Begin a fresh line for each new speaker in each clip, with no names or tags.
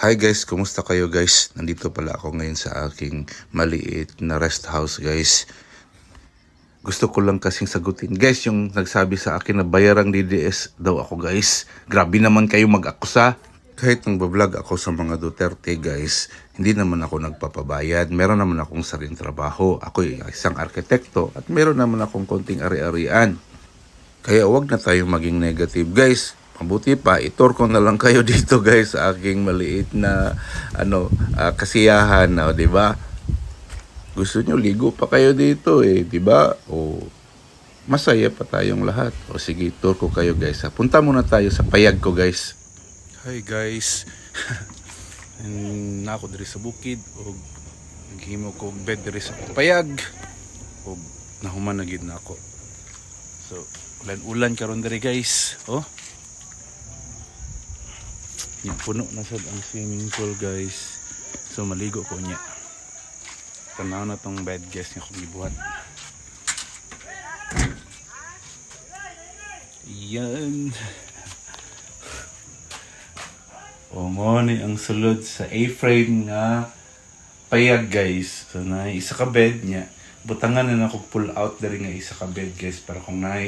Hi guys, kumusta kayo guys? Nandito pala ako ngayon sa aking maliit na rest house guys. Gusto ko lang kasing sagutin. Guys, yung nagsabi sa akin na bayarang DDS daw ako guys. Grabe naman kayo mag-akusa. Kahit nang bablog ako sa mga Duterte guys, hindi naman ako nagpapabayad. Meron naman akong sariling trabaho. Ako isang arkitekto at meron naman akong konting ari-arian. Kaya wag na tayong maging negative guys. Mabuti pa, itor ko na lang kayo dito guys sa aking maliit na ano ah, kasiyahan, oh, 'di ba? Gusto nyo ligo pa kayo dito eh, 'di ba? O masaya pa tayong lahat. O sige, tour ko kayo guys. ha. Punta muna tayo sa payag ko guys. Hi guys. na ako diri sa bukid o naghimo ko bed diri sa payag. O nahuman na gid na ako. So, ulan-ulan karon diri guys. Oh. Yung puno na sad ang swimming pool guys. So maligo ko niya. Tanaw na tong bed guys nga kong gibuhat. Yan. O ni ang sulod sa A-frame nga payag guys. So na isa ka bed niya. Butangan na ako pull out dari nga isa ka bed guys para kung na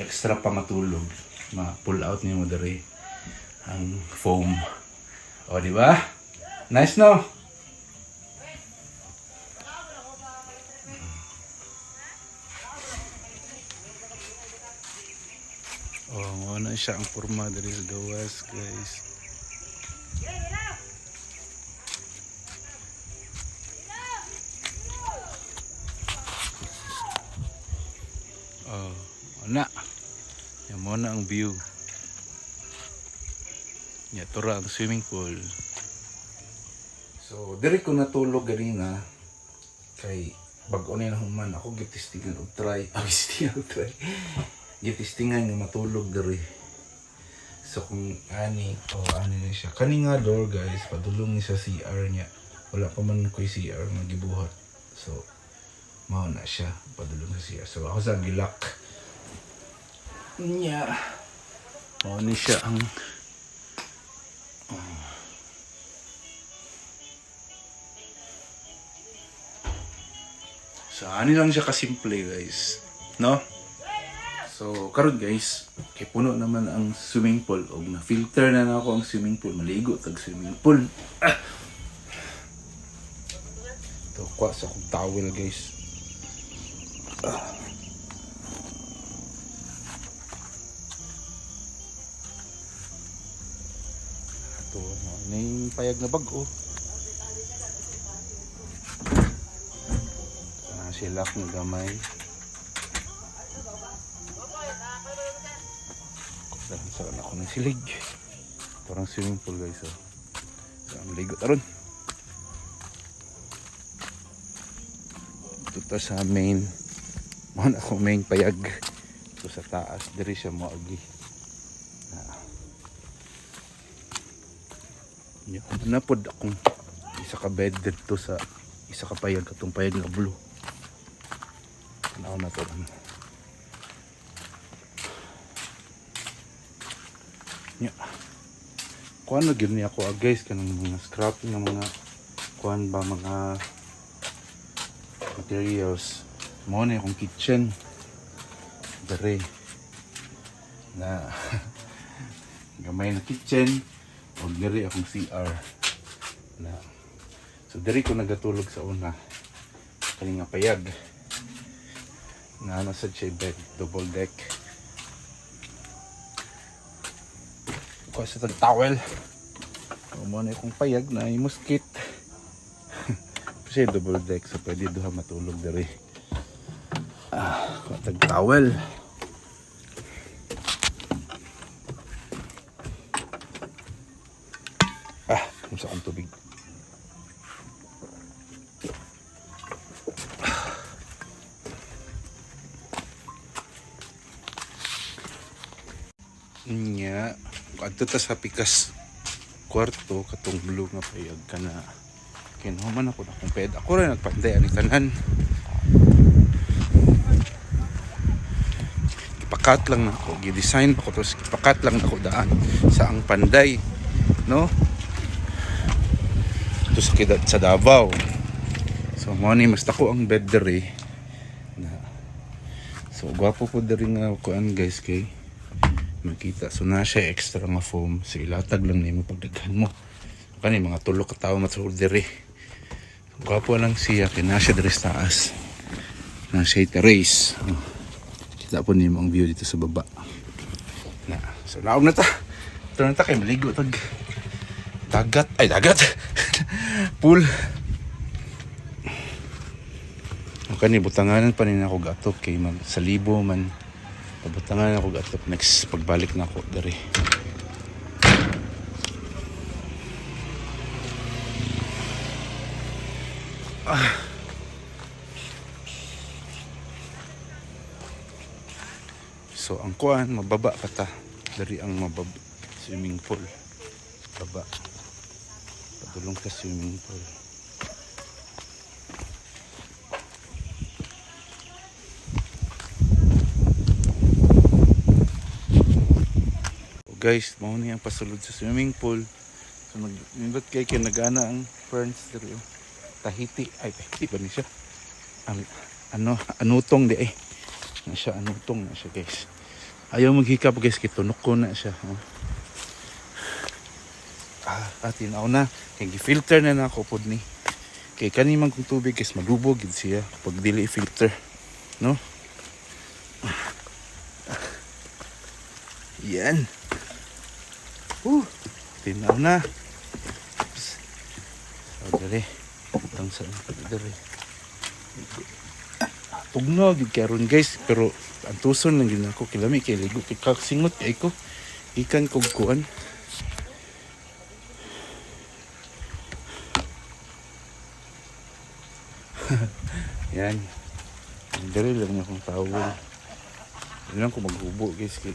extra pa matulog, ma pull out niya mo dari ang foam. O di ba? Nice no? Oh, ano siya ang forma dari sa gawas, guys. Oh, ana. Yan mo na ang view. Ya, tura ang swimming pool. So, diri ko natulog ganina kay bag-o na human ako gitistingan og try. Ah, gitistingan og try. gitistingan nga matulog diri. So kung ani o ani na siya. Kani nga door guys, padulong ni sa CR niya. Wala pa man ko CR nga gibuhat. So mao na siya padulong sa CR. So ako sa gilak niya. Mao ni siya ang So, ani lang siya kasimple, guys. No? So, karon guys, kay puno naman ang swimming pool. Og na-filter na na ako ang swimming pool. Maligo tag swimming pool. Ah! Ito, kwa sa akong towel, guys. Ah. Yung payag na bag, oh. Ah, silak ng gamay. Dahil sa ako ng silig. Parang swimming pool guys. Oh. Ang ligo taron. Ito sa main. Mahal ako main payag. Ito sa taas. Diri siya mo agi. Ah. Yan. Napod akong isa ka bed dito sa isa ka payag katong payag nga blue. Tanaw na to. ano. Nya. Kuan na gyud ni ako ah, guys kanang mga scrapping ng mga kuan ba mga materials. Mo na akong kitchen. Dere. Na gamay na kitchen o diri akong CR. Na So diri ko nagatulog sa una. Kani nga payag. Na nasa siya bed, double deck. ko sa tag towel. Mo na akong payag na ay muskit. Kasi double deck so pwede duha matulog diri. Ah, tag towel. Ah, kung sa akong tubig. Nya, adto ta sa pikas kwarto katong blue nga payag kana kinuman ako na kung pwede ako rin nagpanday ani tanan. Ipakat lang na ako gi-design ako tapos ipakat lang na ako daan sa ang panday no dito sa Kida- sa Davao. So mo ni mas dako ang bed dere. Na. So gwapo po dere nga kuan guys kay makita. So na siya extra nga foam. So ilatag lang nimo pagdaghan mo. Kani mga tulo ka tawo matsud dere. Gwapo lang siya kay na siya dere sa taas. Na siya terrace. Oh. Kita po nimo ang view dito sa baba. Na. So naog na ta. Ito na ta kay maligo tag dagat ay dagat pool. Kani butanganan pa rin ako gatok kay mag sa libo man. Pabutanganan ako gatok. Next pagbalik na ako dari. So ang kuan mababa pa ta. Dari ang mabab swimming pool. Baba padulong ka swimming pool So, guys mao ni ang pasulod sa swimming pool. So nindot kay kay nagana ang ferns diri oh. Tahiti. Ay Tahiti ba ni siya? Ang ano anutong di eh. Na siya anutong na siya guys. Ayaw maghikap guys kay tunok ko na siya oh. Ah atin ako na kay gi-filter na na ako pod ni. Kay kani man kung tubig guys madubog gid siya. Pag dili filter no? Yan. Uh tinaw na so dali tang sa dali tugno gid karon guys. Pero ang tuson lang gid ako kilami kay ligo kay kaksingot kay ko. Ikan kog kuan Yan. Dali lang niya akong tawag. Dali lang ko maghubo guys. Kay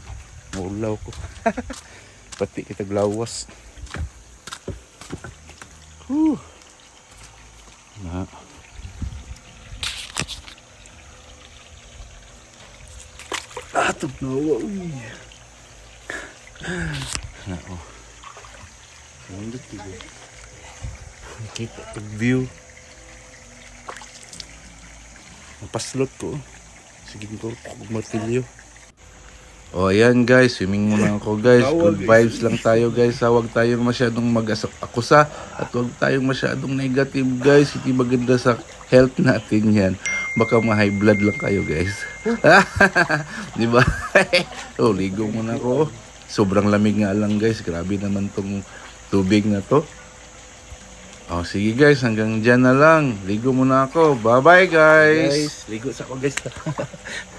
maulaw ko. Pati kita glawas. Whew. Na. Ah, tugnawa. Uy. Na, oh. Nakita pag view. Napaslot ko. Sige ko, martilyo. Oh, ayan guys, swimming muna ako guys. Good vibes lang tayo guys. ha. Huwag tayong masyadong mag-akusa at huwag tayong masyadong negative guys. Hindi maganda sa health natin yan. Baka ma-high blood lang kayo guys. Di ba? oh, ligo muna ako. Sobrang lamig nga lang guys. Grabe naman tong tubig na to. Oh, sige guys, hanggang dyan na lang. Ligo muna ako. Bye-bye guys.
Guys, ligo sa ako guys.